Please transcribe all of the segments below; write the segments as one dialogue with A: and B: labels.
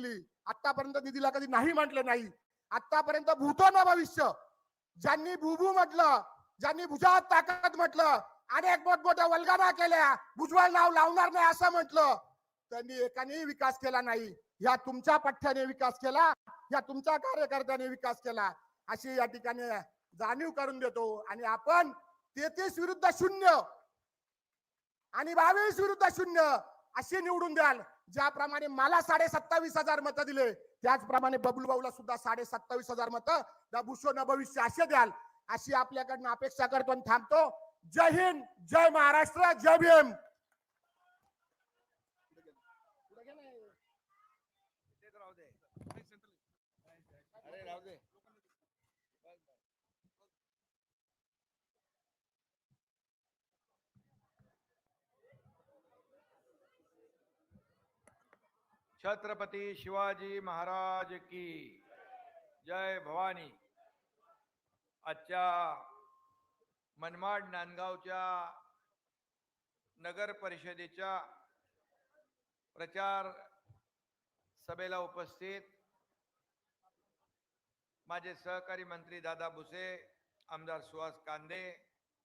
A: दिली. आतापर्यंत निधीला कधी नाही म्हटलं नाही. आतापर्यंत भूतो न भविष्य. ज्यांनी भूभू म्हटलं ज्यांनी भुजात ताकद म्हटलं अनेक मोठमोठ्या वल्गना केल्या भुजबळ नाव लावणार नाही असं म्हटलं. त्यांनी एकाने विकास केला नाही. या तुमच्या पठ्ठ्याने विकास केला या तुमच्या कार्यकर्त्याने विकास केला. अशी या ठिकाणी जाणीव करून देतो. आणि आपण तेहतीस विरुद्ध शून्य आणि बावीस विरुद्ध शून्य अशी निवडून द्याल. ज्याप्रमाणे मला साडे सत्तावीस हजार मतं दिले त्याचप्रमाणे बबलू भाऊला सुद्धा साडे सत्तावीस हजार मतं. द भूषो न भविष्य असे द्याल अशी आपल्याकडनं अपेक्षा करतो आणि थांबतो. जय हिंद जय महाराष्ट्र जय भीम
B: इथेच राहू दे अरे राहू दे छत्रपती शिवाजी महाराज की जय भवानी. आजच्या मनमाड नांदगावच्या नगर परिषदेच्या प्रचार सभेला उपस्थित माझे सहकारी मंत्री दादा भुसे आमदार सुहास कांदे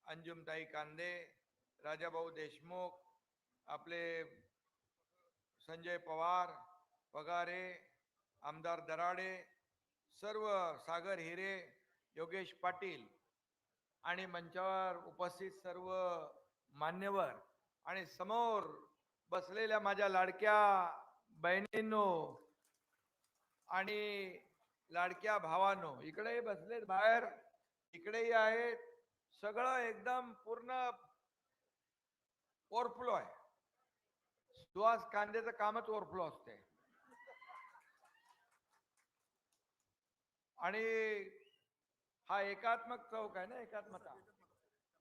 B: अंजुमताई कांदे राजाभाऊ देशमुख आपले संजय पवार पगारे आमदार दराडे सर्व सागर हिरे योगेश पाटील आणि मंचावर उपस्थित सर्व मान्यवर आणि समोर बसलेल्या माझ्या लाडक्या बहिणींनो आणि लाडक्या भावांनो इकडेही बसलेत बाहेर इकडेही आहेत सगळं एकदम पूर्ण ओरफ्लो आहे. सुहास कांद्याचं कामच ओव्हरफ्लो असते आणि हा एकात्मक चौक आहे ना एकात्मता.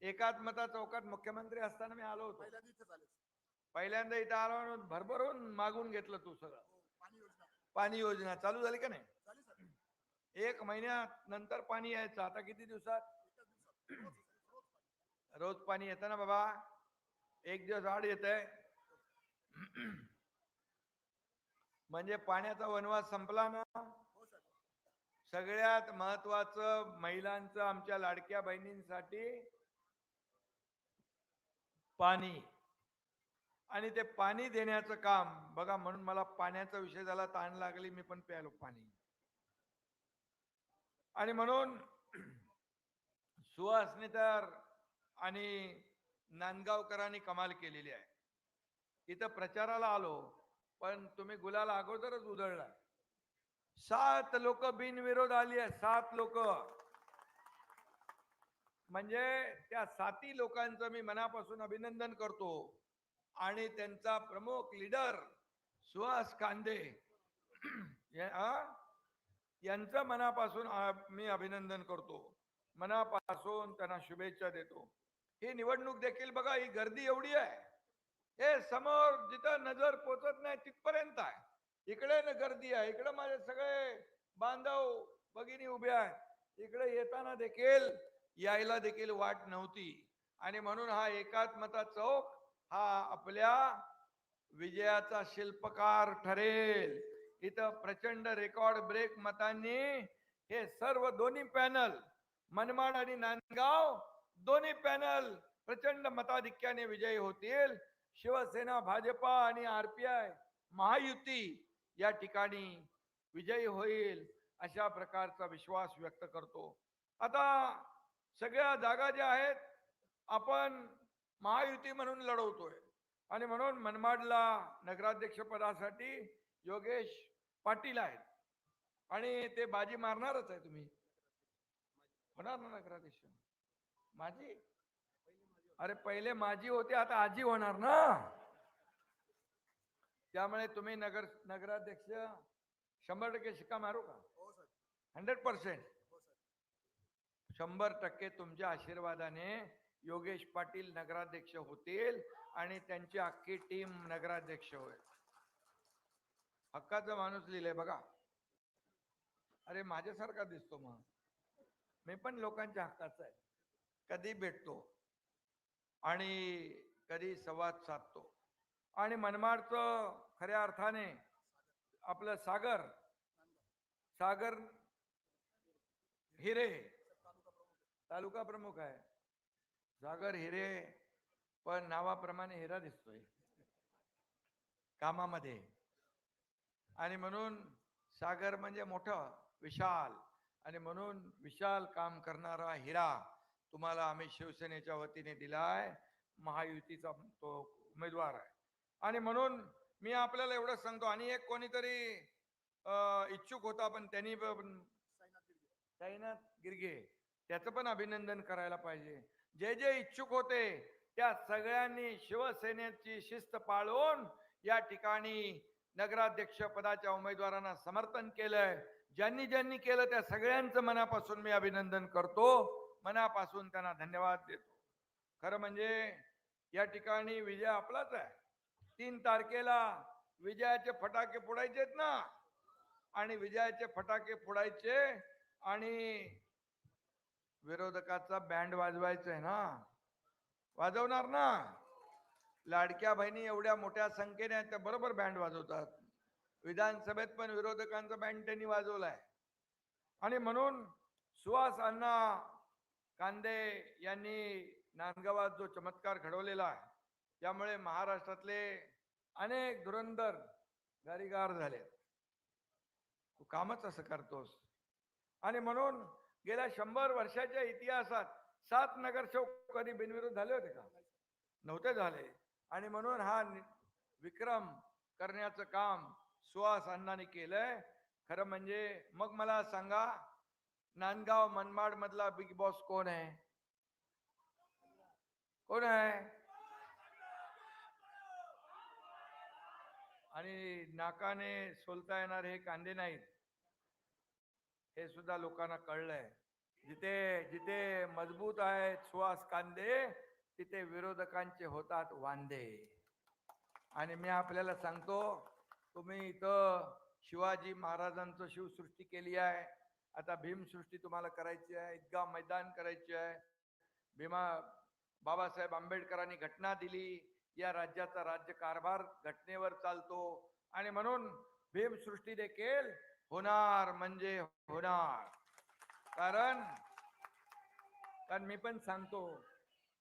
B: एकात्मता चौकात मुख्यमंत्री असताना मी आलो होतो. पहिल्यांदा इथं आलो भरभरून मागून घेतलं तू सगळं. पाणी योजना. चालू झाली का नाही? एक महिन्यात नंतर पाणी यायचं. आता किती दिवसात? रोज पाणी. येतं ना बाबा. एक दिवस आड येत आहे म्हणजे पाण्याचा वनवास संपला ना. सगळ्यात महत्वाचं महिलांचं आमच्या लाडक्या बहिणींसाठी पाणी. आणि ते पाणी देण्याचं काम बघा म्हणून मला पाण्याचा विषय झाला ताण लागली मी पण प्यालो पाणी. आणि म्हणून सुहासने तर आणि नांदगावकरांनी कमाल केलेली आहे. इथं प्रचाराला आलो पण तुम्ही गुलाल अगोदरच उधळला सात लोक बिनविरोध आली आहेत सात लोक. म्हणजे त्या साती लोकांचं मी मनापासून अभिनंदन करतो. आणि त्यांचा प्रमुख लीडर सुहास कांदे. यांचं मनापासून मी अभिनंदन करतो. मनापासून त्यांना शुभेच्छा देतो. ही निवडणूक देखील बघा ही गर्दी एवढी आहे. हे समोर जिथं नजर पोचत नाही तिथपर्यंत आहे. इकडे न गर्दी आहे इकडे माझे सगळे बांधव भगिनी उभे आहेत. इकडे येताना देखील यायला देखील वाट नव्हती. आणि म्हणून हा एकात्मता चौक हा आपल्या विजयाचा शिल्पकार ठरेल. इथं प्रचंड रेकॉर्ड ब्रेक मतांनी हे सर्व दोन्ही पॅनल मनमाड आणि नांदगाव दोन्ही पॅनल प्रचंड मताधिक्याने विजयी होतील. शिवसेना भाजपा आणि आरपीआय महायुती या ठिकाणी विजयी होईल अशा प्रकारचा विश्वास व्यक्त करतो. आता सगळ्या जागा ज्या आहेत आपण महायुती म्हणून लढवतोय. आणि म्हणून मनमाडला नगराध्यक्षपदासाठी योगेश पाटील आहेत. आणि ते बाजी मारणारच आहे तुम्ही. होणार ना नगराध्यक्ष? माझी अरे पहिले माझी होते आता आजी होणार ना? त्यामुळे तुम्ही नगर नगराध्यक्ष शंभर टक्के शिक्का मारू का? Hundred percent. शंभर टक्के तुमच्या आशीर्वादाने योगेश पाटील नगराध्यक्ष होतील आणि त्यांची अख्खी टीम नगराध्यक्ष होईल. हक्काचा माणूस लिहिलंय बघा. अरे माझ्यासारखा दिसतो मग मी पण लोकांच्या हक्काचा आहे. कधी भेटतो? आणि कधी संवाद साधतो? आणि मनमाडचं खऱ्या अर्थाने आपलं सागर सागर हिरे तालुका प्रमुख आहे. सागर हिरे पण नावाप्रमाणे हिरा दिसतोय. कामामध्ये. आणि म्हणून सागर म्हणजे मोठं विशाल. आणि म्हणून विशाल काम करणारा हिरा तुम्हाला आम्ही शिवसेनेच्या वतीने दिलाय. महायुतीचा तो उमेदवार आहे. आणि म्हणून मी आपल्याला एवढं सांगतो. आणि एक कोणीतरी अं, इच्छुक होता पण त्यांनी साईनाथ गिरगे त्याचं पण अभिनंदन करायला पाहिजे. जे जे इच्छुक होते त्या सगळ्यांनी शिवसेनेची शिस्त पाळून या ठिकाणी नगराध्यक्ष पदाच्या उमेदवारांना समर्थन केलंय. ज्यांनी ज्यांनी केलं त्या सगळ्यांचं मनापासून मी अभिनंदन करतो. मनापासून त्यांना धन्यवाद देतो. खरं म्हणजे या ठिकाणी विजय आपलाच आहे. तीन तारखेला विजयाचे फटाके फोडायचेत ना? आणि विजयाचे फटाके फोडायचे आणि विरोधकाचा बँड वाजवायचा आहे ना? वाजवणार ना? लाडक्या बहिणी एवढ्या मोठ्या संख्येने त्या बरोबर बँड वाजवतात. विधानसभेत पण विरोधकांचा बँड त्यांनी वाजवलाय. आणि म्हणून सुहास अण्णा कांदे यांनी नांदगावात जो चमत्कार घडवलेला आहे त्यामुळे महाराष्ट्रातले अनेक धुरंधर गारीगार झाले तू कामच असं करतोस. आणि म्हणून गेल्या शंभर वर्षाच्या इतिहासात सात नगरसेवक कधी बिनविरोध झाले होते का? नव्हते झाले. आणि म्हणून हा विक्रम करण्याचं काम सुहास अण्णांनी केलंय. खरं म्हणजे मग मला सांगा नांदगाव मनमाड मधला बिग बॉस कोण आहे? कोण आहे? आणि नाकाने सोलता येणार हे कांदे नाहीत. हे सुद्धा लोकांना कळलंय. जिथे जिथे मजबूत आहेत सुहास कांदे तिथे विरोधकांचे होतात वांदे. आणि मी आपल्याला सांगतो तुम्ही इथं शिवाजी महाराजांचं शिवसृष्टी केली आहे. आता भीमसृष्टी तुम्हाला करायची आहे ईदगाह मैदान करायची आहे. भीमा बाबासाहेब आंबेडकरांनी घटना दिली. या राज्याचा राज्य कारभार घटनेवर चालतो. आणि म्हणून भीमसृष्टी देखील होणार म्हणजे होणार. कारण कारण मी पण सांगतो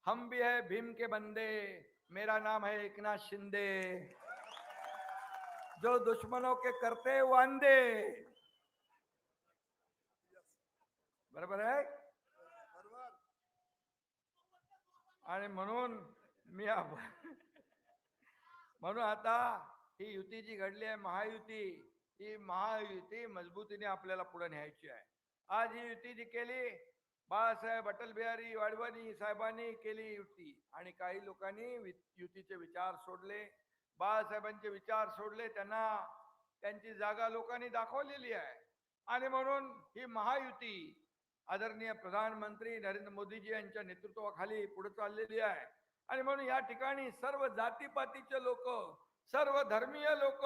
B: हम भी है भीम के बंदे मेरा नाम है एकनाथ शिंदे. जो दुश्मनों के करते वांदे बरोबर आहे आणि म्हणून मी म्हणून आता ही युती जी घडली आहे महायुती ही महायुती मजबूतीने आपल्याला पुढे न्यायची आहे. आज ही युती जी केली बाळासाहेब अटल बिहारी वाडवानी साहेबांनी केली युती आणि काही लोकांनी युतीचे विचार सोडले. बाळासाहेबांचे विचार सोडले त्यांना त्यांची जागा लोकांनी दाखवलेली आहे. आणि म्हणून ही महायुती आदरणीय प्रधानमंत्री नरेंद्र मोदीजी यांच्या नेतृत्वाखाली पुढे चाललेली आहे. आणि म्हणून या ठिकाणी सर्व जातीपातीचे लोक सर्व धर्मीय लोक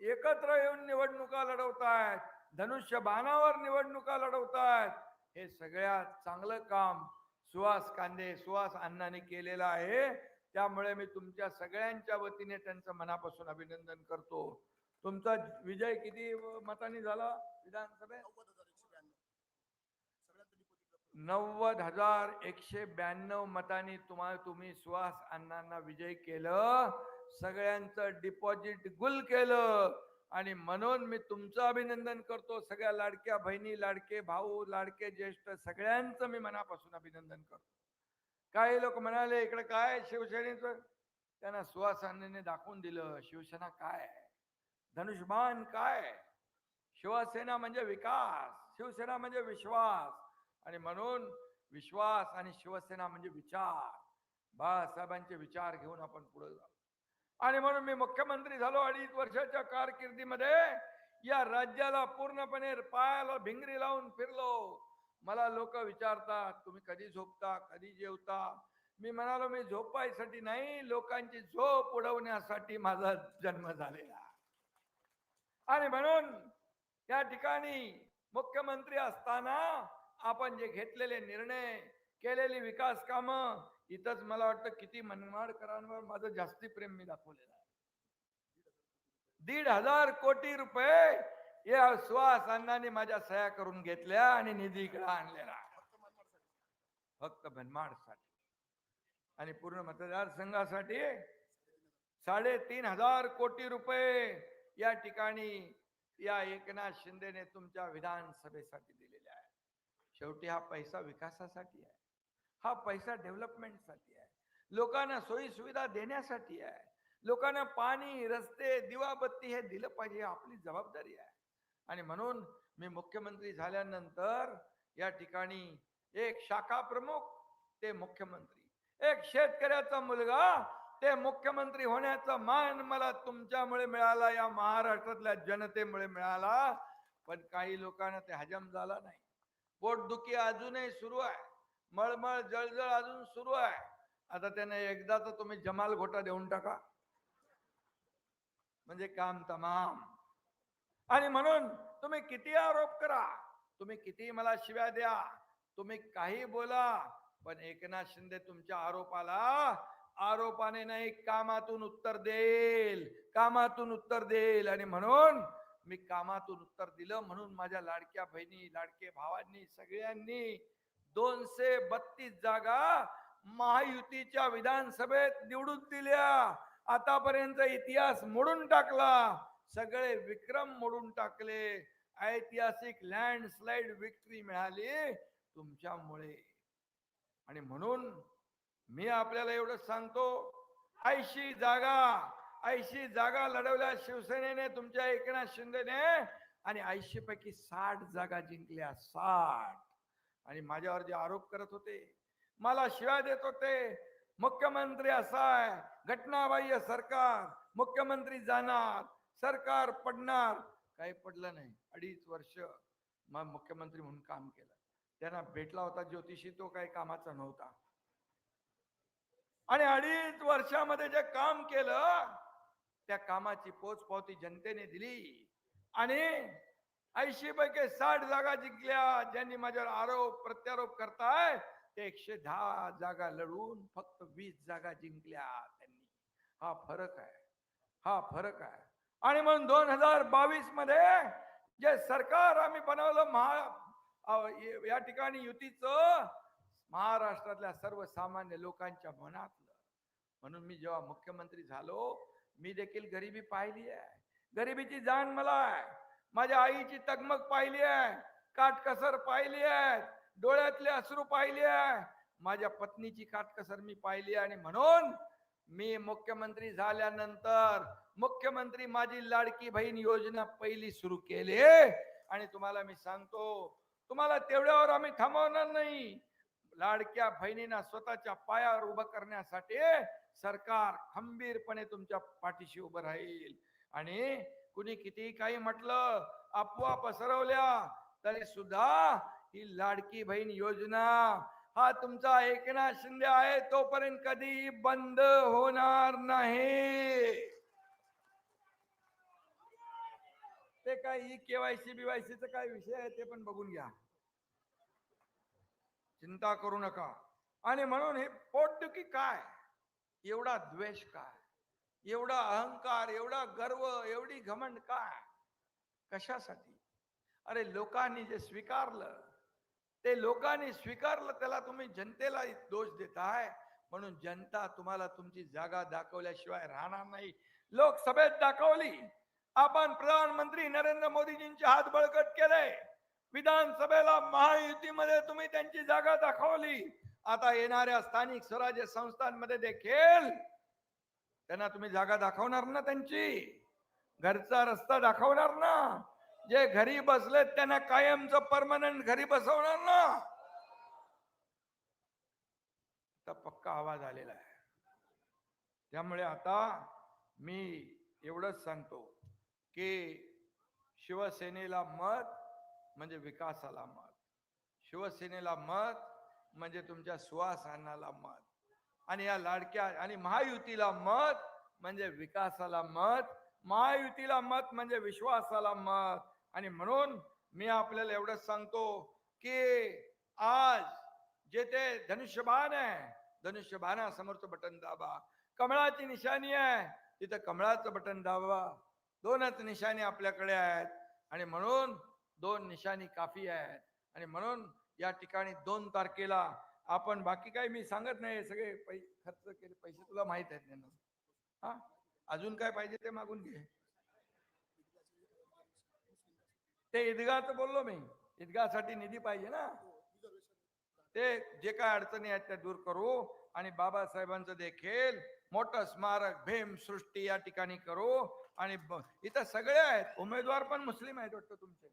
B: एकत्र येऊन निवडणुका लढवत आहेत धनुष्य बाणावर निवडणुका लढवत आहेत हे सगळ्यात चांगलं काम सुहास कांदे सुहास अण्णांनी केलेलं आहे. त्यामुळे मी तुमच्या सगळ्यांच्या वतीने त्यांचं मनापासून अभिनंदन करतो. तुमचा विजय किती मतांनी झाला विधानसभेत? नव्वद हजार एकशे ब्याण्णव मतांनी तुम्हाला तुम्ही सुहास अण्णांना विजय केलं. सगळ्यांचं डिपॉझिट गुल केलं. आणि म्हणून मी तुमचं अभिनंदन करतो. सगळ्या लाडक्या बहिणी लाडके भाऊ लाडके ज्येष्ठ सगळ्यांचं मी मनापासून अभिनंदन करतो. काही लोक म्हणाले इकडे काय शिवसेनेचं? त्यांना सुहासाने दाखवून दिलं शिवसेना काय आहे? धनुष्यबाण काय शिवसेना म्हणजे विकास. शिवसेना म्हणजे विश्वास. आणि म्हणून विश्वास आणि शिवसेना म्हणजे विचार. बाळासाहेबांचे विचार घेऊन आपण पुढे जाऊ. आणि म्हणून मी मुख्यमंत्री झालो अडीच वर्षाच्या कारकिर्दीमध्ये. या राज्याला पूर्णपणे पायाला भिंगरी लावून फिरलो. मला लोक विचारतात तुम्ही कधी झोपता? कधी जेवता? मी म्हणालो मी झोपायसाठी नाही लोकांची झोप उडवण्यासाठी माझा जन्म झालेला. आणि म्हणून या ठिकाणी मुख्यमंत्री असताना आपण जे घेतलेले निर्णय केलेली विकास कामं इथंच मला वाटतं किती मनमाडकरांवर माझं जास्ती प्रेम मी दाखवलेलं आहे. दीड हजार कोटी रुपये या सुहास अण्णांनी माझ्या सह्या करून घेतल्या आणि निधी इकडे आणलेला फक्त मनमाडसाठी. आणि पूर्ण मतदारसंघासाठी साडेतीन हजार कोटी रुपये या ठिकाणी या एकनाथ शिंदेने तुमच्या विधानसभेसाठी दिले. शेवटी हा पैसा विकासासाठी आहे. हा पैसा डेव्हलपमेंटसाठी आहे. लोकांना सोयी सुविधा देण्यासाठी आहे. लोकांना पाणी रस्ते दिवाबत्ती हे दिलं पाहिजे आपली जबाबदारी आहे. आणि म्हणून मी मुख्यमंत्री झाल्यानंतर या ठिकाणी एक शाखा प्रमुख ते मुख्यमंत्री. एक शेतकऱ्याचा मुलगा ते मुख्यमंत्री होण्याचा मान मला तुमच्यामुळे मिळाला या महाराष्ट्रातल्या जनतेमुळे मिळाला. पण काही लोकांना ते हजम झाला नाही. पोटदुखी अजूनही सुरू आहे. मळमळ जळजळ अजून सुरू आहे. आता त्याने एकदा तर तुम्ही जमाल घोटा देऊन टाका. म्हणजे काम तमाम. आणि म्हणून तुम्ही किती आरोप करा. तुम्ही किती मला शिव्या द्या. तुम्ही काही बोला पण एकनाथ शिंदे तुमच्या आरोपाला आरोपाने नाही कामातून उत्तर देईल. कामातून उत्तर देईल. आणि म्हणून मी कामातून उत्तर दिलं म्हणून माझ्या लाडक्या बहिणी लाडके भावांनी सगळ्यांनी दोनशे बत्तीस जागा महायुतीच्या विधानसभेत निवडून दिल्या. आतापर्यंत इतिहास मोडून टाकला. सगळे विक्रम मोडून टाकले. ऐतिहासिक लँडस्लाइड विक्ट्री मिळाली तुमच्यामुळे. आणि म्हणून मी आपल्याला एवढं सांगतो ऐंशी जागा ऐंशी जागा लढवल्या शिवसेनेने तुमच्या एकनाथ शिंदेने. आणि ऐंशी पैकी साठ जागा जिंकल्या साठ. आणि माझ्यावर जे आरोप करत होते मला शिवाय देत होते मुख्यमंत्री असाय घटनाबाह्य सरकार मुख्यमंत्री जाणार सरकार पडणार. काही पडलं नाही अडीच वर्ष मग मुख्यमंत्री म्हणून काम केलं. त्यांना भेटला होता ज्योतिषी तो काही कामाचा नव्हता. आणि अडीच वर्षामध्ये जे काम केलं त्या कामाची पोचपावती जनतेने दिली. आणि ऐंशी पैकी साठ जागा जिंकल्या ज्यांनी माझ्यावर आरोप प्रत्यारोप करताय ते एकशे दहा जागा लढून फक्त वीस जागा जिंकल्या त्यांनी. हा फरक आहे. हा फरक आहे. आणि म्हणून दोन हजार बावीसमध्ये जे सरकार आम्ही बनवलं महा या ठिकाणी युतीचं महाराष्ट्रातल्या सर्वसामान्य लोकांच्या मनातलं. म्हणून मी जेव्हा मुख्यमंत्री झालो मी देखील गरिबी पाहिली आहे. गरिबीची जाण मला आहे. माझ्या आईची तगमग पाहिली आहे. काटकसर पाहिली आहे. डोळ्यातले अश्रू पाहिले आहे. माझ्या पत्नीची काटकसर मी पाहिली आहे. आणि म्हणून मी मुख्यमंत्री झाल्यानंतर मुख्यमंत्री माझी लाडकी बहीण योजना पहिली सुरू केली. आणि तुम्हाला मी सांगतो तुम्हाला तेवढ्यावर आम्ही थांबवणार नाही. लाडक्या बहिणींना स्वतःच्या पायावर उभं करण्यासाठी सरकार खंबीरपणे तुमच्या पाठीशी उभं राहील. आणि कुणी किती काही म्हटलं अफवा पसरवल्या तरी सुद्धा ही लाडकी बहीण योजना हा तुमचा एकनाथ शिंदे आहे तोपर्यंत कधी बंद होणार नाही. ते काय ई केवायसी बीवायसीचा काय विषय आहे ते पण बघून घ्या. चिंता करू नका. आणि म्हणून हे पोटदुखी काय? एवढा द्वेष काय? एवढा अहंकार एवढा गर्व एवढी घमंड काय? कशासाठी? अरे लोकांनी जे स्वीकारलं ते लोकांनी स्वीकारलं त्याला तुम्ही जनतेला दोष देताय. म्हणून जनता तुम्हाला तुमची जागा दाखवल्याशिवाय राहणार नाही. लोकसभेत दाखवली आपण प्रधानमंत्री नरेंद्र मोदीजींचे हात बळकट केले. विधानसभेला महायुतीमध्ये तुम्ही त्यांची जागा दाखवली. आता येणाऱ्या स्थानिक स्वराज्य संस्थांमध्ये देखील त्यांना तुम्ही जागा दाखवणार ना त्यांची? घरचा रस्ता दाखवणार ना? जे घरी बसलेत त्यांना कायमचं परमनंट घरी बसवणार ना? आता पक्का आवाज आलेला आहे. त्यामुळे आता मी एवढंच सांगतो की शिवसेनेला मत म्हणजे विकासाला मत. शिवसेनेला मत म्हणजे तुमच्या सुवासनाला मत. आणि या लाडक्या आणि महायुतीला मत म्हणजे विकासाला मत. महायुतीला मत म्हणजे विश्वासाला मत. आणि म्हणून मी आपल्याला एवढंच सांगतो की आज जेथे धनुष्यबाण आहे धनुष्यबाणासमोरचं बटन दाबा. कमळाची निशाणी आहे तिथं कमळाचं बटन दाबा. दोनच निशाणी आपल्याकडे आहेत. आणि म्हणून दोन निशाणी काफी आहेत. आणि म्हणून या ठिकाणी दोन तारखेला आपण बाकी काही मी सांगत नाही सगळे पै खर्च केले पैसे तुला माहीत आहेत त्यांना. हा? अजून काय पाहिजे ते मागून घे. ते ईदगाच बोललो मी. ईदगासाठी निधी पाहिजे ना. ते जे काय अडचणी आहेत त्या दूर करू आणि बाबासाहेबांचं देखील मोठं स्मारक भीम सृष्टी या ठिकाणी करू. आणि इथं सगळे आहेत. उमेदवार पण मुस्लिम आहेत वाटतं तुमचे.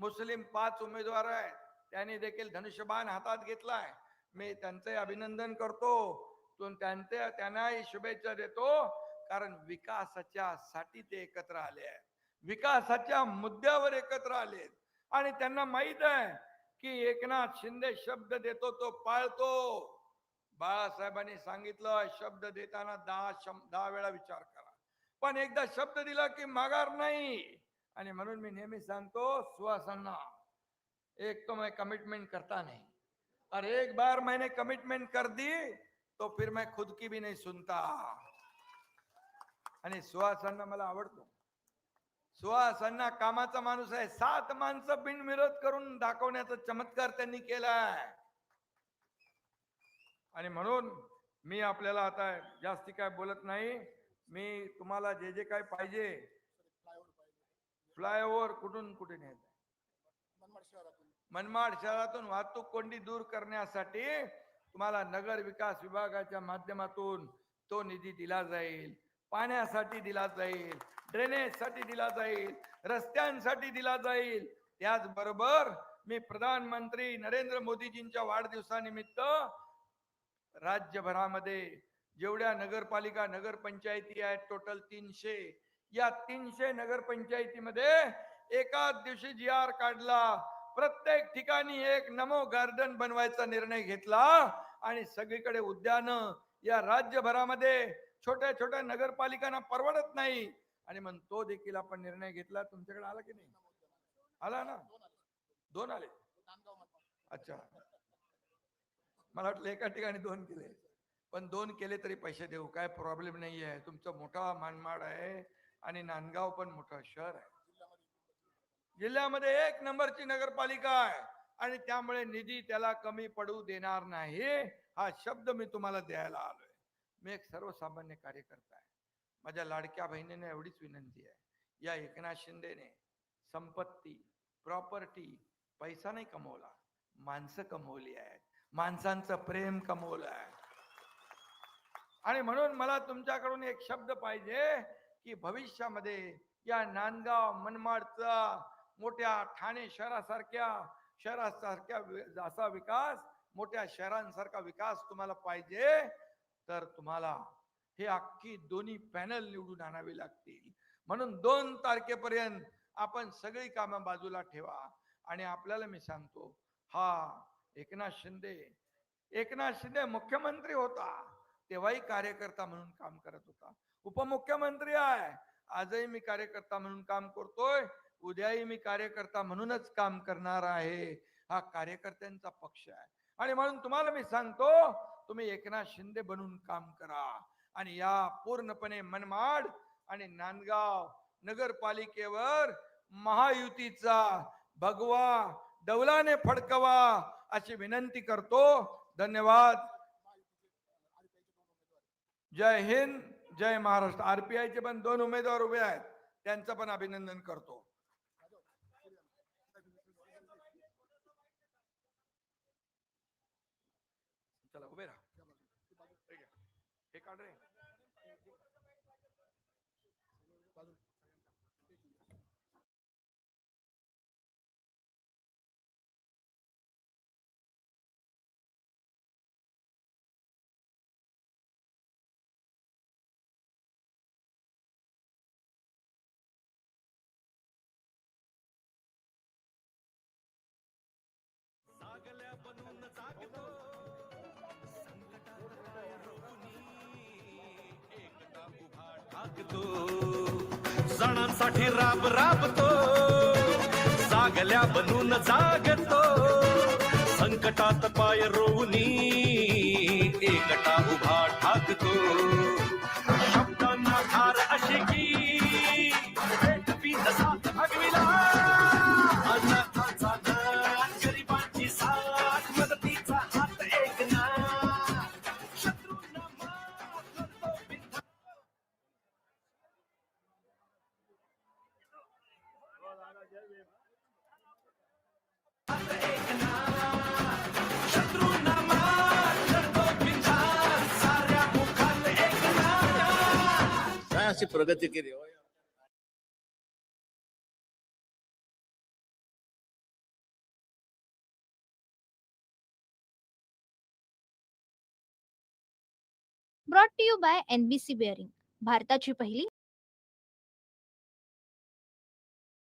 B: मुस्लिम पाच उमेदवार आहेत. त्यांनी देखील धनुष्यबाण हातात घेतलाय. मी त्यांचे अभिनंदन करतो. त्यांचे त्यांनाही शुभेच्छा देतो. कारण विकासाच्या साठी ते एकत्र आले आहेत. विकासाच्या मुद्द्यावर एकत्र आले आणि त्यांना माहीत आहे की एकनाथ शिंदे शब्द देतो तो पाळतो. बाळासाहेबांनी सांगितलं शब्द देताना दहा दहा वेळा विचार करा. पण एकदा शब्द दिला की माघार नाही. आणि म्हणून मी नेहमी सांगतो सुहासांना एक तो मैं कमिटमेंट करता नहीं. और एक बार मैंने कमिटमेंट कर दी तो फिर मैं खुद की भी नहीं सुनता. आणि सुहासांना मला आवडतो. सुहासांना कामाचा माणूस आहे. सात माणसं बिनविरोध करून दाखवण्याचा चमत्कार त्यांनी केलाय. आणि म्हणून मी आपल्याला आता जास्ती काय बोलत नाही. मी तुम्हाला जे जे काय पाहिजे फ्लायओव्हर कुठून कुठे न्यायचं? मनमाड शहरातून. वाहतूक कोंडी दूर करण्यासाठी तुम्हाला नगर विकास विभागाच्या माध्यमातून तो निधी दिला जाईल. पाण्यासाठी दिला जाईल ड्रेनेजसाठी दिला जाईल रस्त्यांसाठी दिला जाईल. त्याचबरोबर मी प्रधानमंत्री नरेंद्र मोदीजींच्या वाढदिवसानिमित्त राज्यभरामध्ये जेवढ्या नगरपालिका नगरपंचायती आहेत टोटल तीनशे या तीनशे नगरपंचायतीमध्ये एकाच दिवशी जी आर काढला. प्रत्येक ठिकाणी एक नमो गार्डन बनवायचा निर्णय घेतला आणि सगळीकडे उद्यान या राज्यभरामध्ये छोट्या छोट्या नगरपालिकांना परवडत नाही. आणि मग तो देखील आपण निर्णय घेतला. तुमच्याकडे आला की नाही? आला ना? दोन आले. अच्छा. मला वाटलं एका ठिकाणी दोन केले. पण दोन केले तरी पैसे देऊ. काय प्रॉब्लेम नाही आहे तुमचा मोठा मानमाड आहे. आणि नांदगाव पण मोठं शहर आहे. जिल्ह्यामध्ये एक नंबरची नगरपालिका आहे. आणि त्यामुळे निधी त्याला कमी पडू देणार नाही हा शब्द मी तुम्हाला द्यायला आलोय. मी एक सर्वसामान्य कार्यकर्ता आहे. माझ्या लाडक्या बहिणीने एवढीच विनंती आहे. या एकनाथ शिंदेने संपत्ती प्रॉपर्टी पैसा नाही कमवला. माणसं कमवली आहेत. माणसांचं प्रेम कमवलं आहे. आणि म्हणून मला तुमच्याकडून एक शब्द पाहिजे की भविष्यामध्ये या नांदगाव मनमाडचा मोठ्या ठाणे शहरासारख्या शहरासारख्या असा विकास मोठ्या शहरांसारखा विकास तुम्हाला पाहिजे तर तुम्हाला हे अख्खी दोन्ही पॅनल निवडून आणावी लागतील. म्हणून दोन तारखेपर्यंत आपण सगळी कामं बाजूला ठेवा. आणि आपल्याला मी सांगतो हा एकनाथ शिंदे एकनाथ शिंदे मुख्यमंत्री होता तेव्हाही कार्यकर्ता म्हणून काम करत होता. उपमुख्यमंत्री आहे. आजही मी कार्यकर्ता म्हणून काम करतोय. उद्याही मी कार्यकर्ता म्हणूनच काम करणार आहे. हा कार्यकर्त्यांचा पक्ष आहे. आणि म्हणून तुम्हाला मी सांगतो तुम्ही एकनाथ शिंदे बनून काम करा. आणि या पूर्णपणे मनमाड आणि नांदगाव नगरपालिकेवर महायुतीचा भगवा डौलाने फडकवा अशी विनंती करतो. धन्यवाद. जय हिंद. जय महाराष्ट्र. आरपीआयचे पण दोन उमेदवार उभे आहेत. त्यांचं पण अभिनंदन करतो. उभा
C: सणांसाठी राब राबतो. जागल्या बनून जागतो. संकटात पाय रोवनी एकटा उभा ठाकतो. अशी
D: प्रगती केली लिए
E: brought to you by NBC bearing भारताची पहिली